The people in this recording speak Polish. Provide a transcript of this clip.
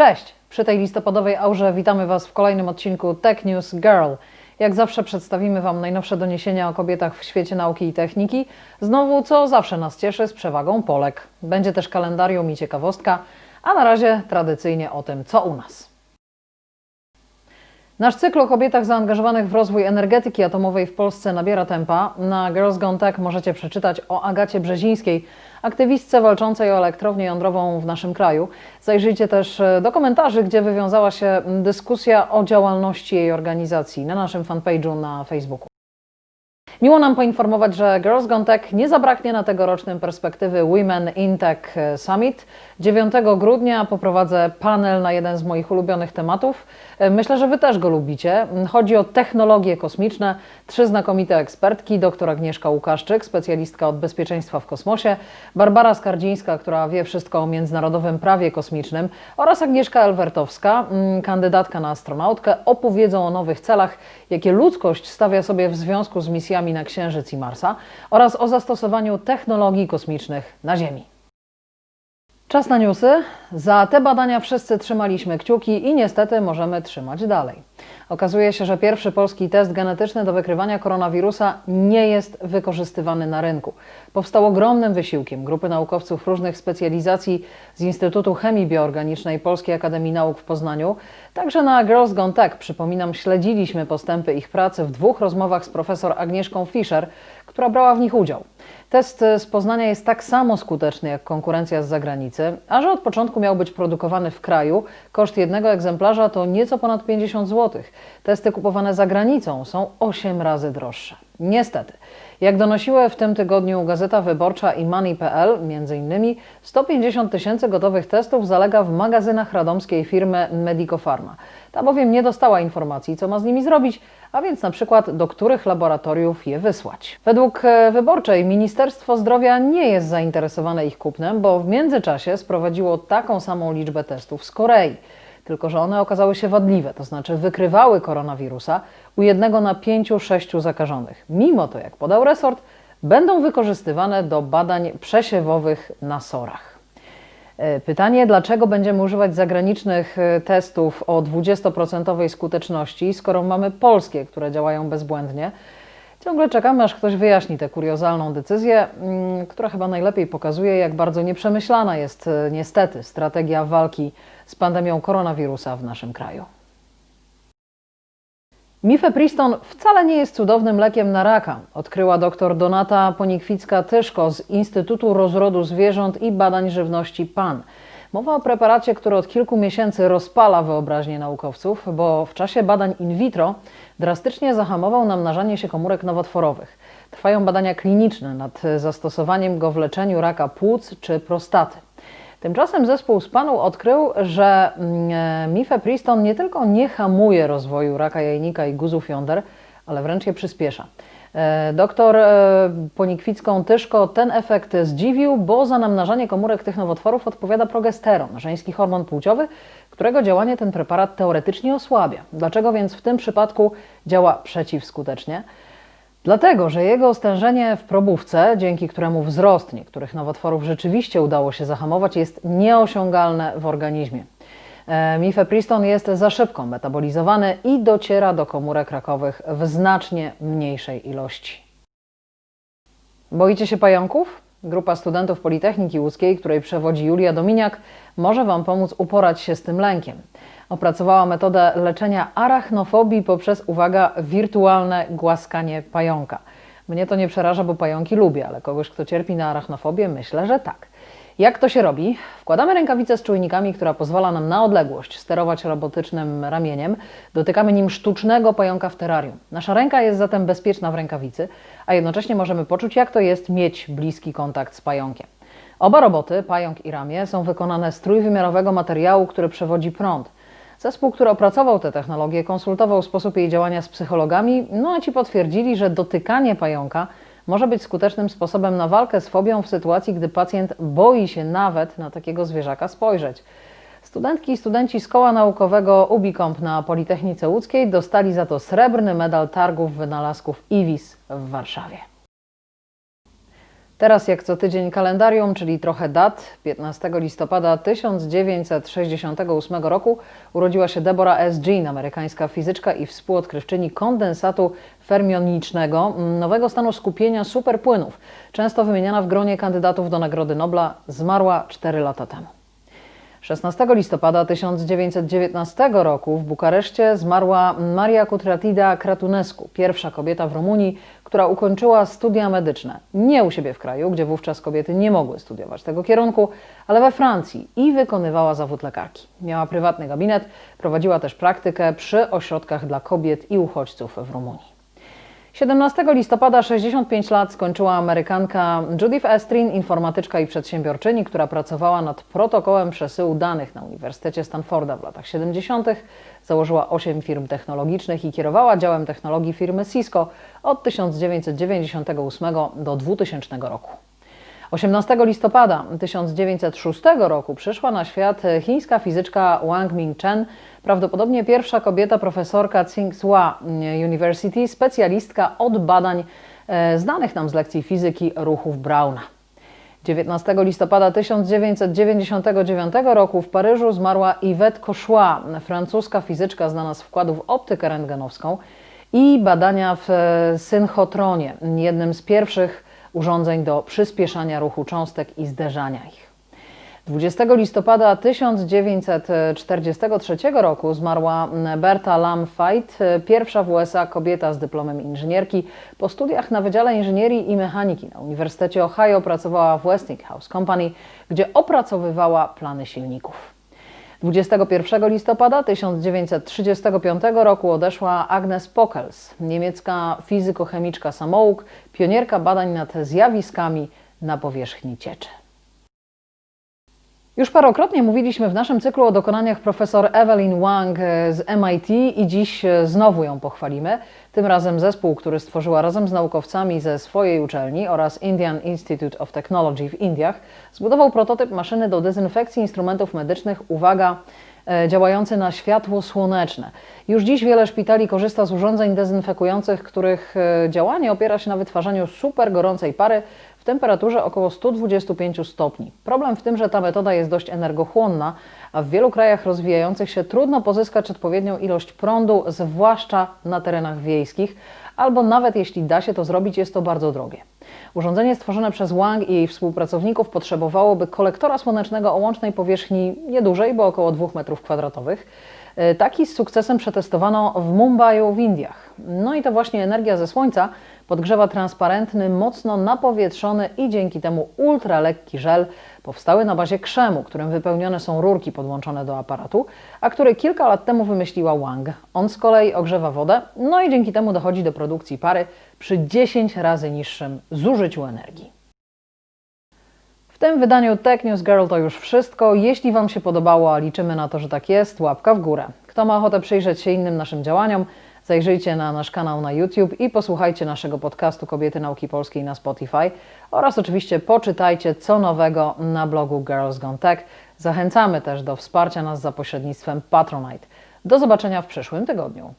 Cześć! Przy tej listopadowej aurze witamy Was w kolejnym odcinku Tech News Girl. Jak zawsze przedstawimy Wam najnowsze doniesienia o kobietach w świecie nauki i techniki. Znowu, co zawsze nas cieszy, z przewagą Polek. Będzie też kalendarium i ciekawostka, a na razie tradycyjnie o tym, co u nas. Nasz cykl o kobietach zaangażowanych w rozwój energetyki atomowej w Polsce nabiera tempa. Na Girls Gone Tech możecie przeczytać o Agacie Brzezińskiej, aktywistce walczącej o elektrownię jądrową w naszym kraju. Zajrzyjcie też e, do komentarzy, gdzie wywiązała się dyskusja o działalności jej organizacji na naszym fanpage'u na Facebooku. Miło nam poinformować, że Girls Gone Tech nie zabraknie na tegorocznym perspektywy Women in Tech Summit. 9 grudnia poprowadzę panel na jeden z moich ulubionych tematów. Myślę, że Wy też go lubicie. Chodzi o technologie kosmiczne. Trzy znakomite ekspertki, dr Agnieszka Łukaszczyk, specjalistka od bezpieczeństwa w kosmosie, Barbara Skardzińska, która wie wszystko o międzynarodowym prawie kosmicznym oraz Agnieszka Elwertowska, mm, kandydatka na astronautkę, opowiedzą o nowych celach, jakie ludzkość stawia sobie w związku z misjami na Księżyc i Marsa oraz o zastosowaniu technologii kosmicznych na Ziemi. Czas na newsy. Za te badania wszyscy trzymaliśmy kciuki i niestety możemy trzymać dalej. Okazuje się, że pierwszy polski test genetyczny do wykrywania koronawirusa nie jest wykorzystywany na rynku. Powstał ogromnym wysiłkiem grupy naukowców różnych specjalizacji z Instytutu Chemii Bioorganicznej Polskiej Akademii Nauk w Poznaniu. Także na Girls Gone Tech, przypominam, śledziliśmy postępy ich pracy w dwóch rozmowach z profesor Agnieszką Fischer, która brała w nich udział. Test z Poznania jest tak samo skuteczny jak konkurencja z zagranicy, a że od początku miał być produkowany w kraju, koszt jednego egzemplarza to nieco ponad 50 zł. Testy kupowane za granicą są 8 razy droższe. Niestety, jak donosiły w tym tygodniu Gazeta Wyborcza i Money.pl, innymi 150 tysięcy gotowych testów zalega w magazynach radomskiej firmy Medicofarma. Ta bowiem nie dostała informacji, co ma z nimi zrobić, a więc na przykład do których laboratoriów je wysłać. Według e, Wyborczej Ministerstwo Zdrowia nie jest zainteresowane ich kupnem, bo w międzyczasie sprowadziło taką samą liczbę testów z Korei. Tylko, że one okazały się wadliwe, to znaczy wykrywały koronawirusa u jednego na pięciu, sześciu zakażonych. Mimo to, jak podał resort, będą wykorzystywane do badań przesiewowych na sorach. E, Pytanie, dlaczego będziemy używać zagranicznych e, testów o 20% skuteczności, skoro mamy polskie, które działają bezbłędnie? Ciągle czekamy, aż ktoś wyjaśni tę kuriozalną decyzję, mm, która chyba najlepiej pokazuje, jak bardzo nieprzemyślana jest e, niestety strategia walki z pandemią koronawirusa w naszym kraju. Mifepriston wcale nie jest cudownym lekiem na raka, odkryła dr Donata Ponikwicka-Tyszko z Instytutu Rozrodu Zwierząt i Badań Żywności PAN. Mowa o preparacie, który od kilku miesięcy rozpala wyobraźnię naukowców, bo w czasie badań in vitro drastycznie zahamował namnażanie się komórek nowotworowych. Trwają badania kliniczne nad zastosowaniem go w leczeniu raka płuc czy prostaty. Tymczasem zespół z panu odkrył, że mm, mifepriston nie tylko nie hamuje rozwoju raka jajnika i guzów jąder, ale wręcz je przyspiesza. E, Doktor e, Ponikwicką-Tyszko ten efekt zdziwił, bo za namnażanie komórek tych nowotworów odpowiada progesteron, żeński hormon płciowy, którego działanie ten preparat teoretycznie osłabia. Dlaczego więc w tym przypadku działa przeciwskutecznie? Dlatego, że jego stężenie w probówce, dzięki któremu wzrost niektórych nowotworów rzeczywiście udało się zahamować, jest nieosiągalne w organizmie. E, Mifepriston jest za szybko metabolizowany i dociera do komórek rakowych w znacznie mniejszej ilości. Boicie się pająków? Grupa studentów Politechniki Łódzkiej, której przewodzi Julia Dominiak, może Wam pomóc uporać się z tym lękiem. Opracowała metodę leczenia arachnofobii poprzez, uwaga, wirtualne głaskanie pająka. Mnie to nie przeraża, bo pająki lubię, ale kogoś, kto cierpi na arachnofobię, myślę, że tak. Jak to się robi? Wkładamy rękawicę z czujnikami, która pozwala nam na odległość sterować robotycznym ramieniem. Dotykamy nim sztucznego pająka w terrarium. Nasza ręka jest zatem bezpieczna w rękawicy, a jednocześnie możemy poczuć, jak to jest mieć bliski kontakt z pająkiem. Oba roboty, pająk i ramię, są wykonane z trójwymiarowego materiału, który przewodzi prąd. Zespół, który opracował tę technologię, konsultował sposób jej działania z psychologami, no a ci potwierdzili, że dotykanie pająka może być skutecznym sposobem na walkę z fobią w sytuacji, gdy pacjent boi się nawet na takiego zwierzaka spojrzeć. Studentki i studenci z koła naukowego Ubicomp na Politechnice Łódzkiej dostali za to srebrny medal targów wynalazków IWIS w Warszawie. Teraz jak co tydzień kalendarium, czyli trochę dat. 15 listopada 1968 roku urodziła się Deborah S. Jean, amerykańska fizyczka i współodkrywczyni kondensatu fermionicznego, nowego stanu skupienia superpłynów, często wymieniana w gronie kandydatów do Nagrody Nobla, zmarła 4 lata temu. 16 listopada 1919 roku w Bukareszcie zmarła Maria Kutratida Kratunescu, pierwsza kobieta w Rumunii, która ukończyła studia medyczne. Nie u siebie w kraju, gdzie wówczas kobiety nie mogły studiować tego kierunku, ale we Francji i wykonywała zawód lekarki. Miała prywatny gabinet, prowadziła też praktykę przy ośrodkach dla kobiet i uchodźców w Rumunii. 17 listopada 65 lat skończyła Amerykanka Judith Estrin, informatyczka i przedsiębiorczyni, która pracowała nad protokołem przesyłu danych na Uniwersytecie Stanforda w latach 70. Założyła 8 firm technologicznych i kierowała działem technologii firmy Cisco od 1998 do 2000 roku. 18 listopada 1906 roku przyszła na świat chińska fizyczka Wang Ming-chen, prawdopodobnie pierwsza kobieta profesorka Tsinghua University, specjalistka od badań e, znanych nam z lekcji fizyki ruchów Brauna. 19 listopada 1999 roku w Paryżu zmarła Yvette Cauchois, francuska fizyczka znana z wkładu w optykę rentgenowską i badania w e, synchotronie, jednym z pierwszych urządzeń do przyspieszania ruchu cząstek i zderzania ich. 20 listopada 1943 roku zmarła Berta Lam pierwsza w USA kobieta z dyplomem inżynierki. Po studiach na Wydziale Inżynierii i Mechaniki na Uniwersytecie Ohio pracowała w Westinghouse Company, gdzie opracowywała plany silników. 21 listopada 1935 roku odeszła Agnes Pockels, niemiecka fizykochemiczka samouk, pionierka badań nad zjawiskami na powierzchni cieczy. Już parokrotnie mówiliśmy w naszym cyklu o dokonaniach profesor Evelyn Wang z MIT i dziś znowu ją pochwalimy. Tym razem zespół, który stworzyła razem z naukowcami ze swojej uczelni oraz Indian Institute of Technology w Indiach, zbudował prototyp maszyny do dezynfekcji instrumentów medycznych, uwaga, e, działający na światło słoneczne. Już dziś wiele szpitali korzysta z urządzeń dezynfekujących, których e, działanie opiera się na wytwarzaniu super gorącej pary w temperaturze około 125 stopni. Problem w tym, że ta metoda jest dość energochłonna, a w wielu krajach rozwijających się trudno pozyskać odpowiednią ilość prądu, zwłaszcza na terenach wiejskich, albo nawet jeśli da się to zrobić, jest to bardzo drogie. Urządzenie stworzone przez Wang i jej współpracowników potrzebowałoby kolektora słonecznego o łącznej powierzchni niedużej, bo około 2 m2. Taki z sukcesem przetestowano w Mumbai w Indiach. No i to właśnie energia ze słońca podgrzewa transparentny, mocno napowietrzony i dzięki temu ultralekki żel powstały na bazie krzemu, którym wypełnione są rurki podłączone do aparatu, a który kilka lat temu wymyśliła Wang. On z kolei ogrzewa wodę, no i dzięki temu dochodzi do produkcji pary przy 10 razy niższym zużyciu energii. W tym wydaniu Tech News Girl to już wszystko. Jeśli Wam się podobało, a liczymy na to, że tak jest, łapka w górę. Kto ma ochotę przyjrzeć się innym naszym działaniom, Zajrzyjcie na nasz kanał na YouTube i posłuchajcie naszego podcastu Kobiety Nauki Polskiej na Spotify oraz oczywiście poczytajcie co nowego na blogu Girls Gone Tech. Zachęcamy też do wsparcia nas za pośrednictwem Patronite. Do zobaczenia w przyszłym tygodniu.